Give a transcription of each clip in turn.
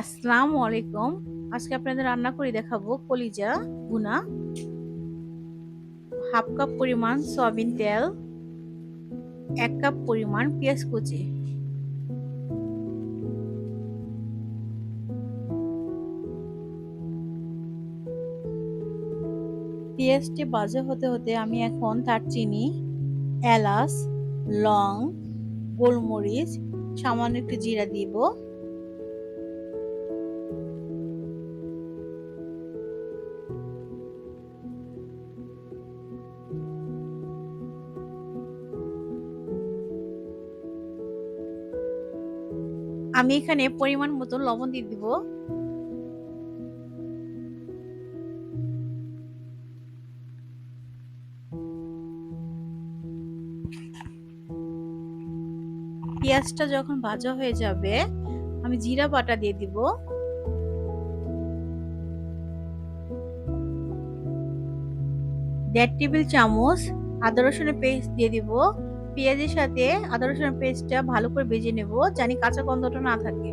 আসসালামু আলাইকুম। আজকে আপনাদের রান্না করে দেখাবো কলিজা ভুনা। হাফ কাপ পরিমাণ সয়াবিন তেল, এক কাপ পরিমাণ পেঁয়াজ কুচি। পেঁয়াজটি বাজে হতে হতে আমি এখন তার চিনি এলাচ, লং, গোলমরিচ, সামান্য একটু জিরা দিব। আমি এখানে পরিমাণ মতো লবণ দিয়ে দিব। পেঁয়াজটা যখন ভাজা হয়ে যাবে, আমি জিরা বাটা দিয়ে দিব। দেড় টেবিল চামচ আদা রসুনের পেস্ট দিয়ে দিব। পেঁয়াজের সাথে আদা রসুনের পেস্টটা ভালো করে ভেজে নেব জানি কাঁচা গন্ধটা না থাকে।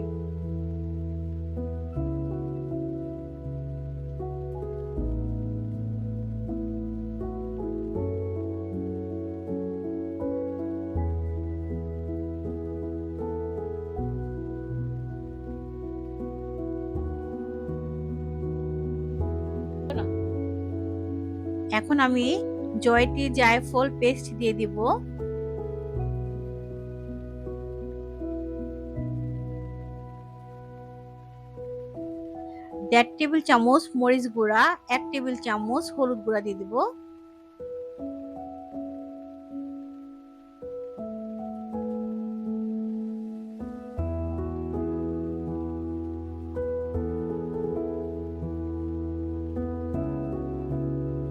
এখন আমি জয়টি জায়ফল পেস্ট দিয়ে দিব। দেড় টেবিল চামচ মরিচ গুঁড়া, এক টেবিল চামচ হলুদ গুঁড়া দিয়ে দিব।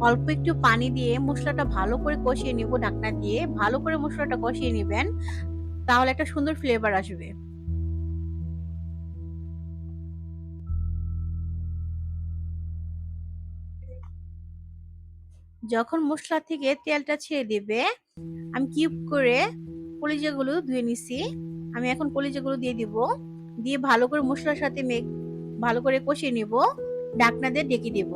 অল্প একটু পানি দিয়ে মশলাটা ভালো করে কষিয়ে নিব ঢাকনা দিয়ে। ভালো করে মশলাটা কষিয়ে নেবেন, তাহলে একটা সুন্দর ফ্লেভার আসবে। যখন মশলা থেকে তেলটা ছেড়ে দেবে, আমি কিউব করে কলিজাগুলো ধুয়ে নিছি। আমি এখন কলিজাগুলো দিয়ে দিব। দিয়ে ভালো করে মশলার সাথে মেঘ, ভালো করে কষিয়ে নিব। ঢাকনা দিয়ে ডেকে দিব।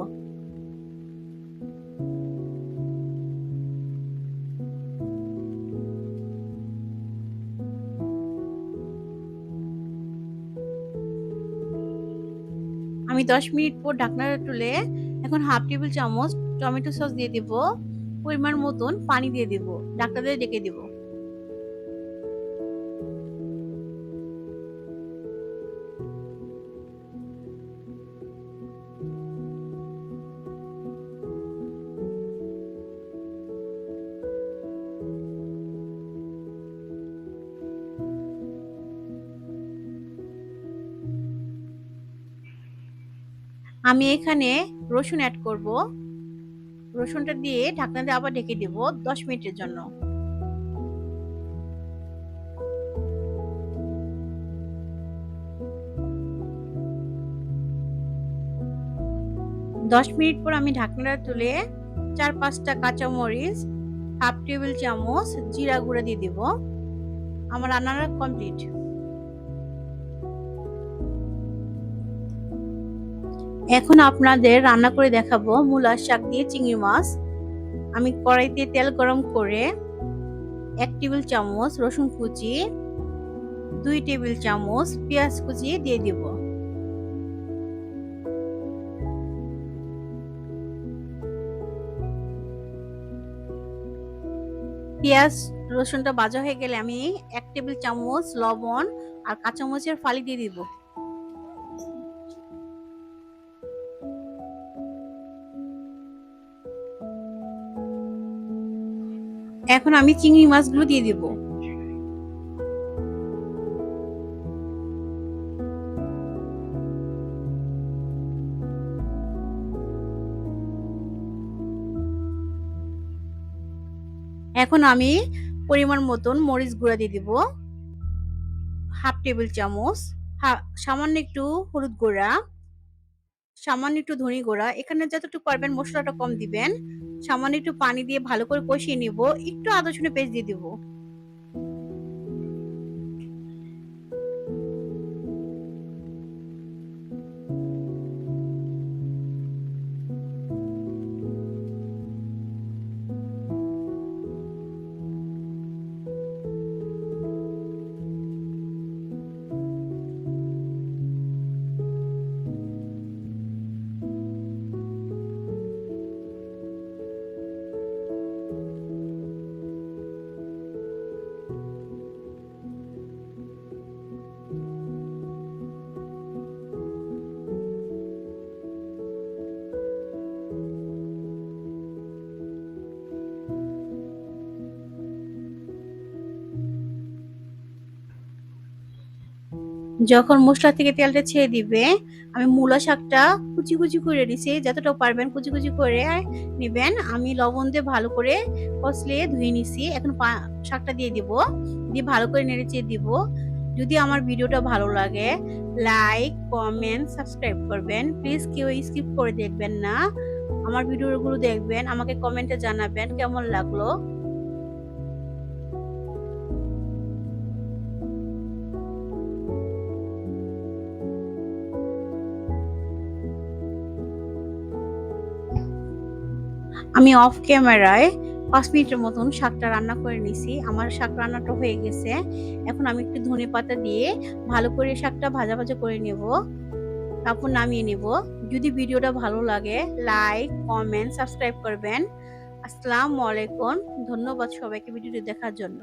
আমি দশ মিনিট পর ঢাকনাটা তুলে এখন হাফ টেবিল চামচ টমেটো সস দিয়ে দিব, পরিমাণ মতন পানি দিয়ে দিব, ডাক্তারদের ডেকে দিব। আমি এখানে রসুন অ্যাড করব। রসুনটা দিয়ে ঢাকনা দিয়ে আবার ঢেকে দেব দশ মিনিটের জন্য। দশ মিনিট পর আমি ঢাকনাটা তুলে চার পাঁচটা কাঁচামরিচ, হাফ টেবিল চামচ, জিরা গুঁড়া দিয়ে দেব। আমার রান্নাটা কমপ্লিট। এখন আপনাদের রান্না করে দেখাবো মূলার শাক দিয়ে চিংড়ি মাছ। আমি কড়াইতে তেল গরম করে এক টেবিল চামচ রসুন কুচি, দুই টেবিল চামচ পেঁয়াজ কুচি দিয়ে দিব। পেঁয়াজ, রসুনটা ভাজা হয়ে গেলে আমি এক টেবিল চামচ লবণ আর কাঁচামরিচের ফালি দিয়ে দিব। এখন আমি চিংড়ি মাছগুলো দিয়ে দিব। এখন আমি পরিমাণ মতন মরিচ গুঁড়া দিয়ে দিব। হাফ টেবিল চামচ সামান্য একটু হলুদ গুঁড়া, সামান্য একটু ধনি গুঁড়া। এখানে যতটুকু পারবেন মশলাটা কম দিবেন। সামান্য একটু পানি দিয়ে ভালো করে কষিয়ে নিব একটু আদা রসুনের পেস্ট দিয়ে দিব। যখন মশলা থেকে তেলটা ছেড়ে দিবে, আমি মূলা শাকটা কুচি কুচি করে নিছি, যতটা পারবেন কুচি কুচি করে নেবেন। আমি লবণ দিয়ে ভালো করে কষলে ধুয়ে নিছি। এখন শাকটা দিয়ে দিব, দিয়ে ভালো করে নেড়ে চেয়ে দিব। যদি আমার ভিডিওটা ভালো লাগে, লাইক, কমেন্ট, সাবস্ক্রাইব করবেন। প্লিজ কেউ স্কিপ করে দেখবেন না। আমার ভিডিওগুলো দেখবেন, আমাকে কমেন্টে জানাবেন কেমন লাগল। আমি অফ ক্যামেরায় পাঁচ মিনিটের মতন শাকটা রান্না করে নিছি। আমার শাক রান্নাটা হয়ে গেছে। এখন আমি একটু ধনে পাতা দিয়ে ভালো করে শাকটা ভাজা ভাজা করে নেব। তারপর নামিয়ে নেব। যদি ভিডিওটা ভালো লাগে লাইক কমেন্ট সাবস্ক্রাইব করবেন। আসসালামু আলাইকুম। ধন্যবাদ সবাইকে ভিডিওটি দেখার জন্য।